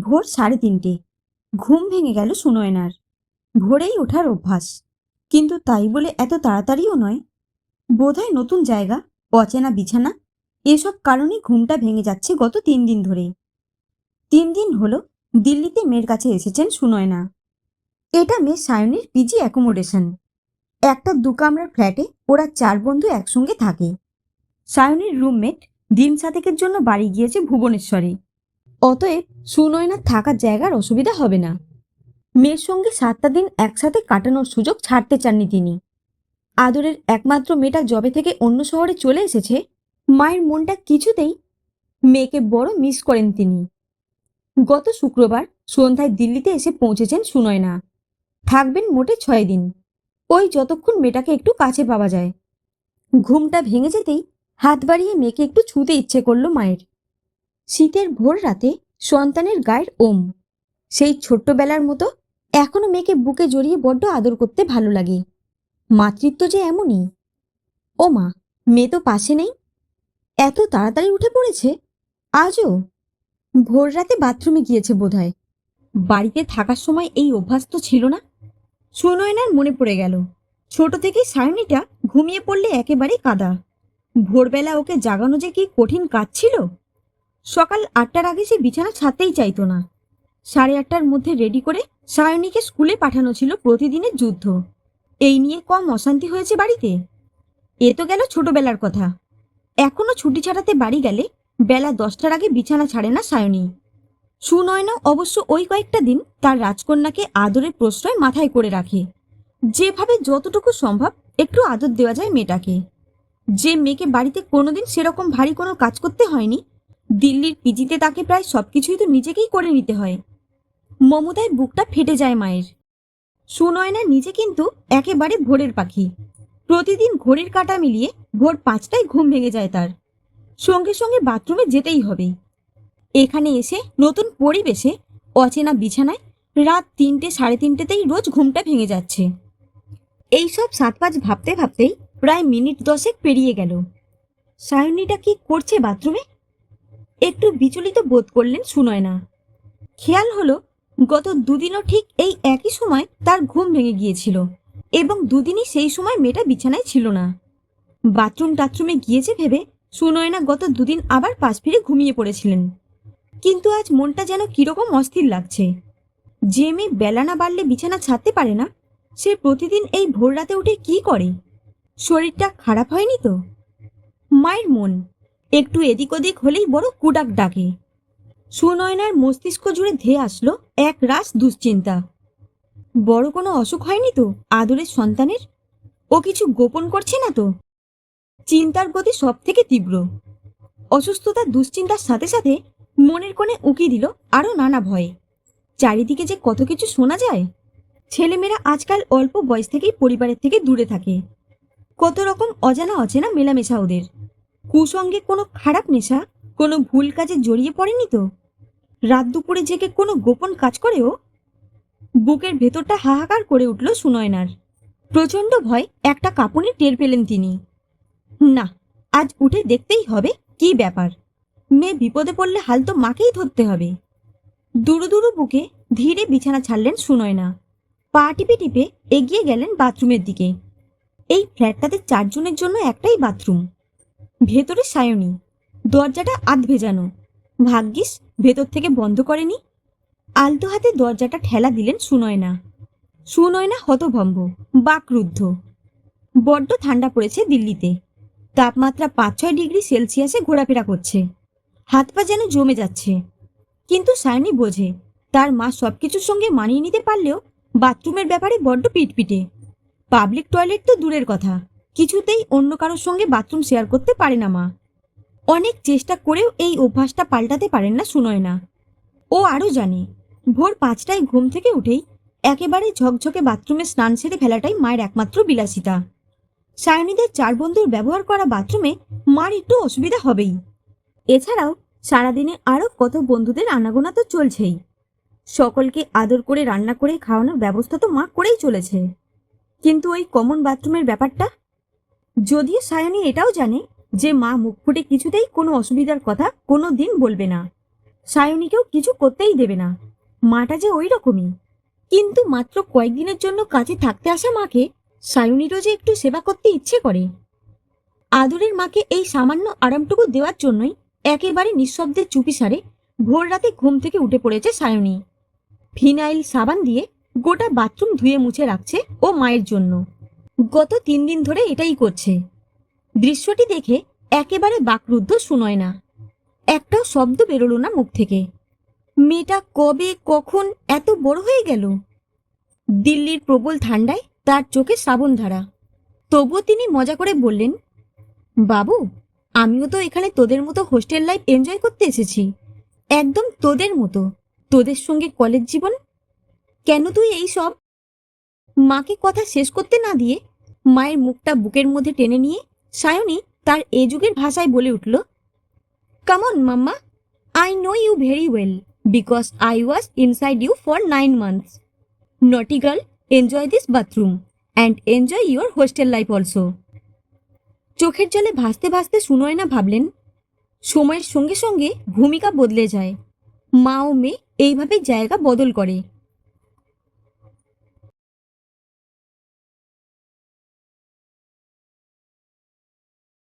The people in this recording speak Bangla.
ভোর সাড়ে তিনটে। ঘুম ভেঙে গেল সুনয়নার। ভোরেই ওঠার অভ্যাস। কিন্তু তাই বলে এত তাড়াতাড়িও নয়? বোধহয় নতুন জায়গা, অচেনা বিছানা, এসব কারণেই ঘুমটা ভেঙে যাচ্ছে গত তিন দিন ধরে। তিন দিন হলো দিল্লিতে মেয়ের কাছে এসেছেন সুনয়না। এটা মেয়ে সায়নীর পিজি অ্যাকোমোডেশন। একটা দু কামরার ফ্ল্যাটে ওরা চার বন্ধু একসঙ্গে থাকে। সায়নীর রুমমেট দিন সাতেকের জন্য বাড়ি গিয়েছে ভুবনেশ্বরে। অতএব সুনয়নার থাকার জায়গার অসুবিধা হবে না। মেয়ের সঙ্গে সাতটা দিন একসাথে কাটানোর সুযোগ ছাড়তে চাননি তিনি। আদরের একমাত্র মেয়েটা জবে থেকে অন্য শহরে চলে এসেছে, মায়ের মনটা কিছুতেই মেয়েকে বড় মিস করেন তিনি। গত শুক্রবার সন্ধ্যায় দিল্লিতে এসে পৌঁছেছেন সুনয়না। থাকবেন মোটে ছয় দিন। ওই যতক্ষণ মেয়েটাকে একটু কাছে পাওয়া যায়। ঘুমটা ভেঙে যেতেই হাত বাড়িয়ে মেয়েকে একটু ছুঁতে ইচ্ছে করল মায়ের। শীতের ভোর রাতে সন্তানের গায়ের ওম। সেই ছোট্টবেলার মতো এখনও মেয়েকে বুকে জড়িয়ে বড্ড আদর করতে ভালো লাগে। মাতৃত্ব যে এমনই। ও মা মেয়ে তো পাশে নেই। এত তাড়াতাড়ি উঠে পড়েছে। আজও? ভোর রাতে বাথরুমে গিয়েছে বোধহয়। বাড়িতে থাকার সময় এই অভ্যাস তো ছিল না। সুনয়নার মনে পড়ে গেল। ছোট থেকে সায়নীটা ঘুমিয়ে পড়লে একেবারে কাদা। ভোরবেলা ওকে জাগানো যে কি কঠিন কাজ ছিল? সকাল আটটার আগে সে বিছানা ছাড়তেই চাইতো না। সাড়ে আটটার মধ্যে রেডি করে সায়নীকে স্কুলে পাঠানো ছিল প্রতিদিনের যুদ্ধ। এই নিয়ে কম অশান্তি হয়েছে বাড়িতে? এ তো গেল ছোটবেলার কথা। এখনও ছুটি ছাড়াতে বাড়ি গেলে বেলা দশটার আগে বিছানা ছাড়ে না সায়নী। সুনয়না অবশ্য ওই কয়েকটা দিন তার রাজকন্যাকে আদরের প্রশ্রয় মাথায় করে রাখে। যেভাবে যতটুকু সম্ভব একটু আদর দেওয়া যায় মেয়েটাকে। যে মেয়েকে বাড়িতে কোনোদিন সেরকম ভারী কোনো কাজ করতে হয়নি দিল্লির পিজিতে তাকে প্রায় সবকিছুই তো নিজেকেই করে নিতে হয়। মমতায় বুকটা ফেটে যায় মায়ের। সুনয়না নিজে কিন্তু একেবারে ভোরের পাখি। প্রতিদিন ঘড়ির কাঁটা মিলিয়ে ভোর পাঁচটায় ঘুম ভেঙে যায় তার। সঙ্গে সঙ্গে বাথরুমে যেতেই হবে এখানে এসে নতুন পরিবেশে অচেনা বিছানায় রাত তিনটে সাড়ে তিনটেতেই রোজ ঘুমটা ভেঙে যাচ্ছে। এইসব সাত পাঁচ ভাবতে ভাবতেই প্রায় মিনিট দশেক পেরিয়ে গেল। সায়নীটা কি করছে বাথরুমে? একটু বিচলিত বোধ করলেন সুনয়না। খেয়াল হলো, গত দুদিনও ঠিক এই একই সময় তার ঘুম ভেঙে গিয়েছিল এবং দুদিনই সেই সময় মেয়েটা বিছানায় ছিল না। বাথরুম টাথরুমে গিয়েছে ভেবে সুনয়না গত দুদিন আবার পাশ ফিরে ঘুমিয়ে পড়েছিলেন। কিন্তু আজ মনটা যেন কীরকম অস্থির লাগছে। যে মেয়ে বেলা না বাড়লে বিছানা ছাড়তে পারে না, সে প্রতিদিন এই ভোর রাতে উঠে কি করে? শরীরটা খারাপ হয়নি তো? মায়ের মন একটু এদিক ওদিক হলেই বড় কুডাক ডাকে। সুনয়নার মস্তিষ্ক জুড়ে ধেয়ে আসলো এক রাস দুশ্চিন্তা। বড় কোনো অসুখ হয়নি তো, আদরের সন্তানের? ও কিছু গোপন করছে না তো? চিন্তার গতি সব থেকে তীব্র। অসুস্থতা, দুশ্চিন্তার সাথে সাথে মনের কোণে উঁকি দিল আরও নানা ভয়ে। চারিদিকে যে কত কিছু শোনা যায়? ছেলেমেয়েরা আজকাল অল্প বয়স থেকেই পরিবারের থেকে দূরে থাকে। কত রকম অজানা অচেনা মেলামেশা ওদের। কুসঙ্গে কোনো খারাপ নেশা, কোনো ভুল কাজে জড়িয়ে পড়েনি তো? রাত দুপুরে জেগে কোনো গোপন কাজ করেও? বুকের ভেতরটা হাহাকার করে উঠল সুনয়নার। প্রচণ্ড ভয় একটা কাঁপুনি টের পেলেন তিনি। না, আজ উঠে দেখতেই হবে কি ব্যাপার। মেয়ে বিপদে পড়লে হাল তো মাকেই ধরতে হবে। দুরু দুরু বুকে ধীরে বিছানা ছাড়লেন সুনয়না। পা টিপে টিপে এগিয়ে গেলেন বাথরুমের দিকে। এই ফ্ল্যাটটাতে চারজনের জন্য একটাই বাথরুম। ভেতরে সায়নী, দরজাটা আধ ভেজানো। ভাগ্যিস ভেতর থেকে বন্ধ করেনি। আলতো হাতে দরজাটা ঠেলা দিলেন সুনয়না। সুনয়না হতভম্ব, বাকরুদ্ধ। বড্ড ঠান্ডা পড়েছে দিল্লিতে। তাপমাত্রা পাঁচ ছয় ডিগ্রি সেলসিয়াসে ঘোরাফেরা করছে। হাত পা যেন জমে যাচ্ছে। কিন্তু সায়নী বোঝে, তার মা সব কিছুর সঙ্গে মানিয়ে নিতে পারলেও বাথরুমের ব্যাপারে বড্ড পিটপিটে। পাবলিক টয়লেট তো দূরের কথা। কিছুতেই অন্য কারোর সঙ্গে বাথরুম শেয়ার করতে পারে না মা। অনেক চেষ্টা করেও এই অভ্যাসটা পাল্টাতে পারেন না সুনয় না ও আরও জানে, ভোর পাঁচটায় ঘুম থেকে উঠেই একেবারে ঝকঝকে বাথরুমে স্নান সেরে ফেলাটাই মায়ের একমাত্র বিলাসিতা। সায়নীদের চার বন্ধুর ব্যবহার করা বাথরুমে মার একটু অসুবিধা হবেই। এছাড়াও সারাদিনে আরও কত বন্ধুদের আনাগোনা তো চলছেই। সকলকে আদর করে রান্না করে খাওয়ানোর ব্যবস্থা তো মা করেই চলেছে। কিন্তু ওই কমন বাথরুমের ব্যাপারটা যদিও সায়নী এটাও জানে যে মা মুখ ফুটে কিছুতেই কোনো অসুবিধার কথা কোনো দিন বলবে না। সায়নীকেও কিছু করতেই দেবে না। মাটা যে ওই রকমই কিন্তু মাত্র কয়েকদিনের জন্য কাছে থাকতে আসা মাকে সায়নীরও যে একটু সেবা করতে ইচ্ছে করে। আদরের মাকে এই সামান্য আরামটুকু দেওয়ার জন্যই একেবারে নিঃশব্দে চুপি সারে ভোর রাতে ঘুম থেকে উঠে পড়েছে সায়নী। ফিনাইল সাবান দিয়ে গোটা বাথরুম ধুয়ে মুছে রাখছে ও মায়ের জন্য। গত তিন দিন ধরে এটাই করছে। দৃশ্যটি দেখে একেবারে বাকরুদ্ধ শুনয় না একটাও শব্দ বেরোলো না মুখ থেকে। মেয়েটা কবে, কখন এত বড় হয়ে গেল? দিল্লির প্রবল ঠান্ডায় তার চোখে শ্রাবণ ধারা। তবুও তিনি মজা করে বললেন, বাবু, আমিও তো এখানে তোদের মতো হোস্টেল লাইফ এনজয় করতে এসেছি। একদম তোদের মতো, তোদের সঙ্গে কলেজ জীবন? কেন তুই এই সব মাকে কথা শেষ করতে না দিয়ে মায়ের মুখটা বুকের মধ্যে টেনে নিয়ে সায়নী তার এ যুগের ভাষায় বলে উঠল come on mamma. I know you very well because I was inside you for nine months naughty girl enjoy this bathroom and enjoy your hostel life also চোখের জলে ভাসতে ভাসতে সুনয়না ভাবলেন, সময়ের সঙ্গে সঙ্গে ভূমিকা বদলে যায়। মা ও মেয়ে এইভাবে জায়গা বদল করে।